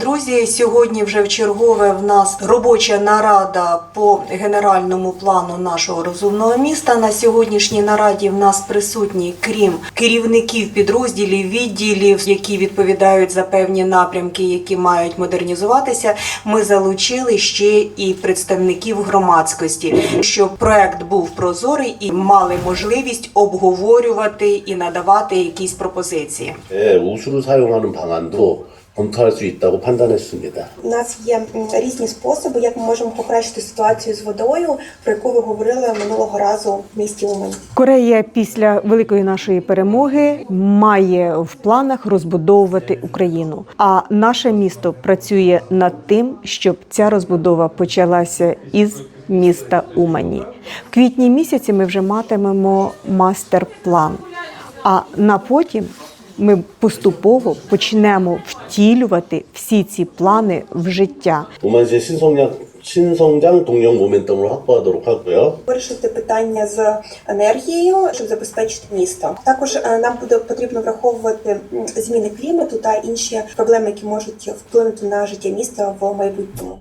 Друзі, сьогодні вже в чергове в нас робоча нарада по генеральному плану нашого розумного міста. На сьогоднішній нараді в нас присутні, крім керівників підрозділів, відділів, які відповідають за певні напрямки, які мають модернізуватися. Ми залучили ще і представників громадськості, щоб проект був прозорий і мали можливість обговорювати і надавати якісь пропозиції. 예, 우수를 사용하는 방안도 검토할 수 있다고 판단했습니다. У нас є м, різні способи, як ми можемо покращити ситуацію з водою, про яку ви говорили минулого разу в місті Умань. Корея після великої нашої перемоги має в планах розбудовувати Україну. А наше місто працює над тим, щоб ця розбудова почалася із міста Умані. В квітні місяці ми вже матимемо мастер-план. А на потім ми поступово почнемо втілювати всі ці плани в життя. 우만시의 신성장, 신성장 동력 모멘텀을 확보하도록 하고요. Вирішити питання з енергією, щоб забезпечити місто. Також е, нам буде потрібно враховувати м, зміни клімату та інші проблеми, які можуть вплинути на життя міста в майбутньому.